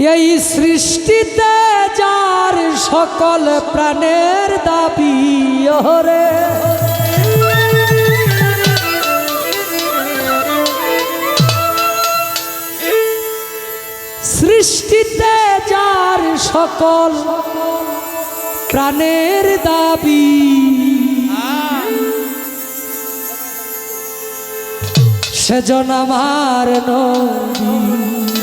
এই সৃষ্টিতে যার সকল প্রাণের দাবি ওরে সৃষ্টিতে যার সকল প্রাণের দাবি। সেজন আমার নবী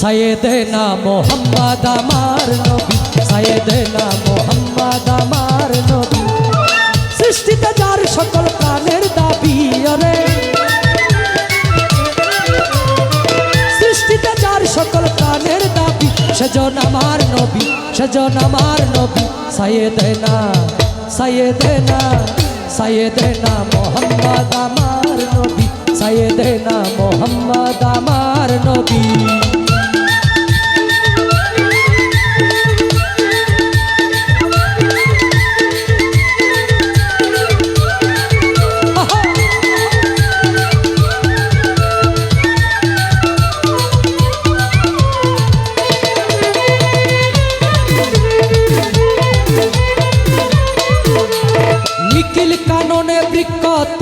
সৈয়দনা মোহাম্মদ আমার নবী সৈয়দনা মোহাম্মদ আমার নবী। সৃষ্টিতে যার সকল প্রাণের দাবি, ওরে। সৃষ্টিতে যার সকল প্রাণের দাবি, সেজন আমার নবী, সেজন আমার নবী। সৈয়দনা সৈয়দনা সৈয়দনা মোহাম্মদ আমার নবী সৈয়দনা মোহাম্মদ আমার নবী।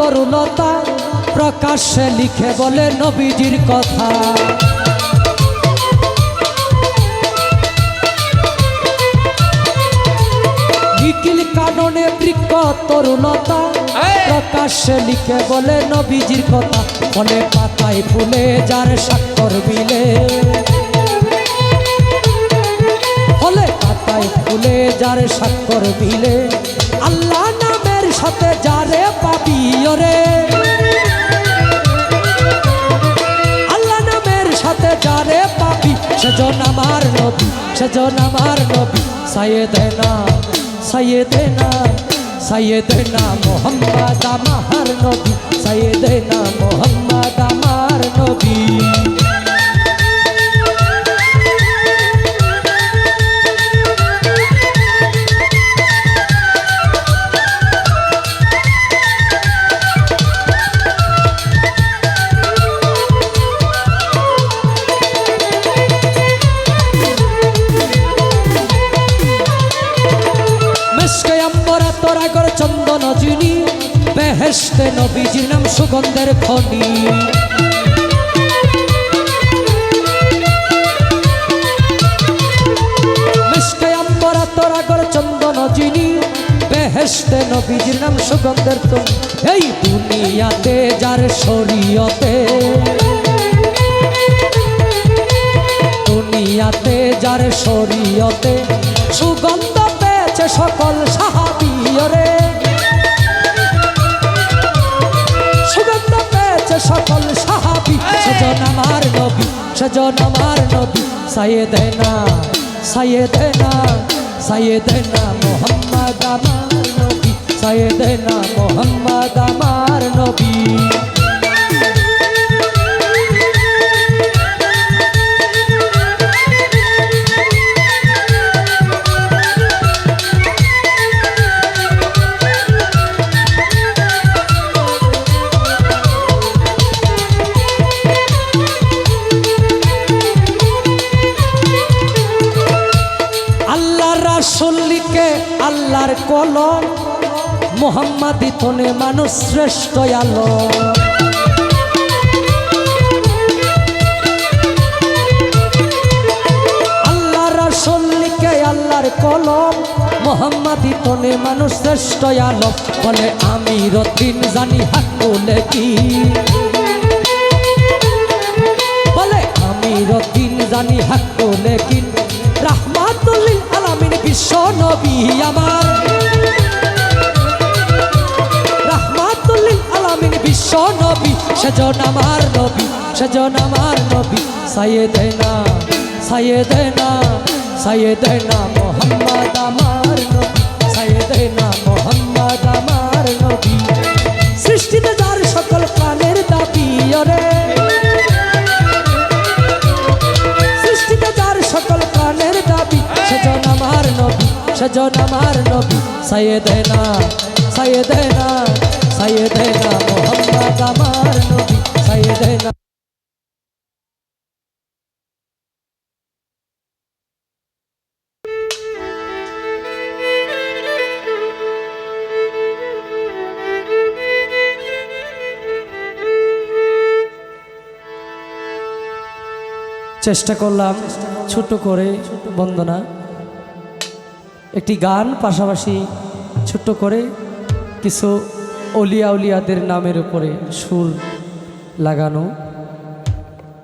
বৃক্ষ তরুণতা প্রকাশ্যে লিখে বলে নবীজির কথা। নিখিল কাননে বৃক্ষ তরুণতা প্রকাশ্যে লিখে বলে নবীজির কথা। বলে পাতায় ফুলে যার স্বাক্ষর বিলে হলে পাতায় ফুলে যার স্বাক্ষর দিলে আল্লাহ সাথে যারে পাবি ওরে। আল্লাহ নামের সাথে যারে পাবি, সেজন আমার নবী, সেজন আমার নবী সাইয়েদেনা সাইয়েদেনা সাইয়েদেনা মোহাম্মদ আমার নবী সাইয়েদেনা মোহাম্মদ আমার নবী। বেহেস্তে নবীজির নাম সুগন্ধের খনি চন্দন নবীজির নাম সুগন্ধের তো এই দুনিয়াতে যার শরীয়তে, দুনিয়াতে যার শরীয়তে সুগন্ধ পেয়েছে সকল সাহাবিয়রে। পেয়েছে সকল সাহাবি। সজন আমার নবী সজন আমার নবী। সাইয়েদেনা সাইয়েদেনা সাইয়েদেনা মোহাম্মদ আমার নবী। সাইয়েদেনা মোহাম্মদ আমার নবী। আল্লাহর কলম, মোহাম্মদি তনে মানুষ শ্রেষ্ঠ আলো আল্লাহ রাসুল্লিকে আল্লাহর কলম, মোহাম্মদি তনে মানুষ শ্রেষ্ঠ আলো বলে আমি রতিন জানি হাকুলে কি? বলে আমি রতিন জানি হাকুলে কি? আলামিন বিশ্ব নবী আমার। রাহমাতুল্লিল আলামিন বিশ্ব নবী সেজন আমার নবী সেজন আমার নবী মোহাম্মদ আমার। সেজন আমার নবী, সাইয়েদেনা সাইয়েদেনা সাইয়েদেনা মোহাম্মদ আমার নবী, সাইয়েদেনা। চেষ্টা করলাম ছোট করে বন্দনা। একটি গান পাশাপাশি ছোট্ট করে কিছু অলিয়া উলিয়াদের নামের উপরে সুর লাগানো।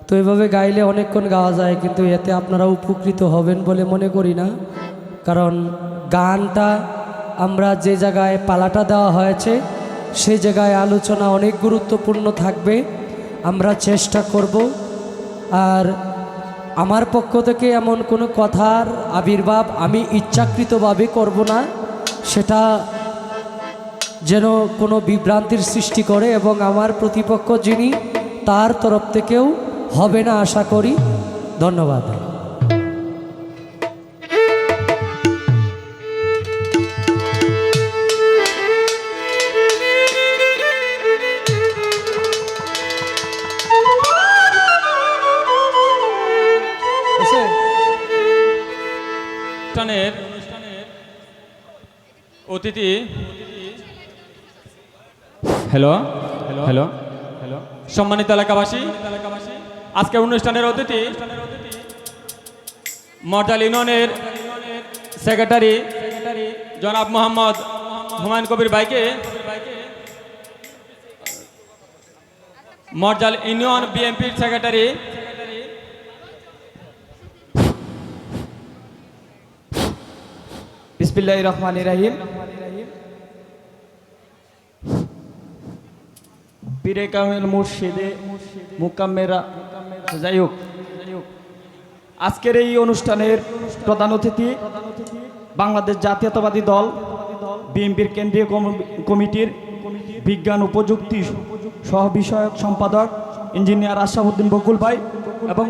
তো এভাবে গাইলে অনেকক্ষণ গাওয়া যায়, কিন্তু এতে আপনারা উপকৃত হবেন বলে মনে করি না। কারণ গানটা আমরা যে জায়গায় পালাটা দেওয়া হয়েছে, সে জায়গায় আলোচনা অনেক গুরুত্বপূর্ণ থাকবে। আমরা চেষ্টা করব। আর আমার পক্ষ থেকে এমন কোনো কথার আবির্ভাব আমি ইচ্ছাকৃতভাবে করব না। সেটা যেন কোনো বিভ্রান্তির সৃষ্টি করে এবং আমার প্রতিপক্ষ যিনি তার তরফ থেকেও হবে না আশা করি। ধন্যবাদ। অনুষ্ঠানের অতিথি। হ্যালো হ্যালো হ্যালো হ্যালো সম্মানিত এলাকাবাসী আজকের অনুষ্ঠানের অতিথি মর্টাল ইউনিয়নের সেক্রেটারি জনাব মোহাম্মদ হুমায়ুন কবির ভাইকে মর্জাল ইউনিয়ন বিএনপির সেক্রেটারি বিসমিল্লাহ রহমান রাহিম। পীরে কামেল মুর্শিদে মুকাম্মেরা, যাই হোক। আজকের এই অনুষ্ঠানের প্রধান অতিথি বাংলাদেশ জাতীয়তাবাদী দল, বিএনপির কেন্দ্রীয় কমিটির বিজ্ঞান ও প্রযুক্তি সহ বিষয়ক সম্পাদক ইঞ্জিনিয়ার আশরাফুদ্দিন বকুল ভাই এবং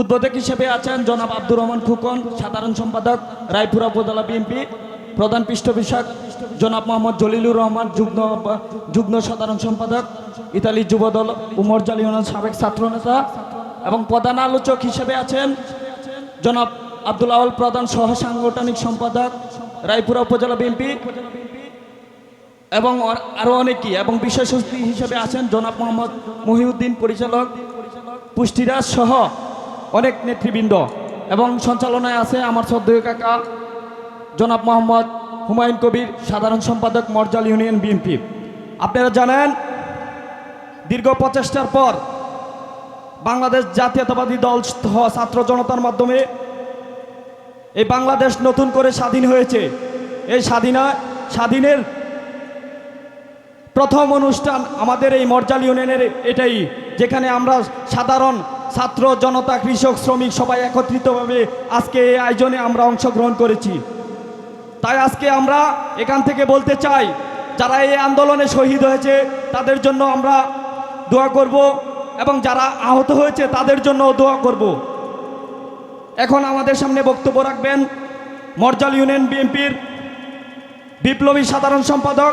উদ্বোধক হিসেবে আছেন জনাব আব্দুর রহমান খুকন, সাধারণ সম্পাদক, রায়পুরা উপজেলা বিএনপি প্রধান পৃষ্ঠপোষক, জনাব মোহাম্মদ জলিলুর রহমান, যুগ্ম যুগ্ম সাধারণ সম্পাদক ইতালি যুবদল, উমর জালিউনার সাবেক ছাত্রনেতা এবং প্রধান আলোচক হিসেবে আছেন জনাব আব্দুল আউল, প্রধান সহ সাংগঠনিক সম্পাদক, রায়পুরা উপজেলা বিএনপি এবং আরও অনেকেই এবং বিশেষ অতিথি হিসেবে আছেন জনাব মোহাম্মদ মহিউদ্দিন, পরিচালক পুষ্টিরাজ সহ অনেক নেতৃবৃন্দ এবং সঞ্চালনায় আছে আমার শ্রদ্ধেয় কাকা, জনাব মোহাম্মদ হুমায়ুন কবির, সাধারণ সম্পাদক মর্জাল ইউনিয়ন বিএনপি আপনারা জানেন, দীর্ঘ প্রচেষ্টার পর বাংলাদেশ জাতীয়তাবাদী দল ছাত্র জনতার মাধ্যমে এই বাংলাদেশ নতুন করে স্বাধীন হয়েছে। এই স্বাধীনা, স্বাধীনের প্রথম অনুষ্ঠান আমাদের এই মর্জাল ইউনিয়নের এটাই, যেখানে আমরা সাধারণ ছাত্র, জনতা, কৃষক, শ্রমিক সবাই একত্রিতভাবে আজকে এই আয়োজনে আমরা অংশগ্রহণ করেছি। তাই আজকে আমরা এখান থেকে বলতে চাই, যারা এই আন্দোলনে শহীদ হয়েছে, তাদের জন্য আমরা দোয়া করব এবং যারা আহত হয়েছে, তাদের জন্য দোয়া করব। এখন আমাদের সামনে বক্তব্য রাখবেন মর্জাল ইউনিয়ন বিএনপির বিপ্লবী সাধারণ সম্পাদক।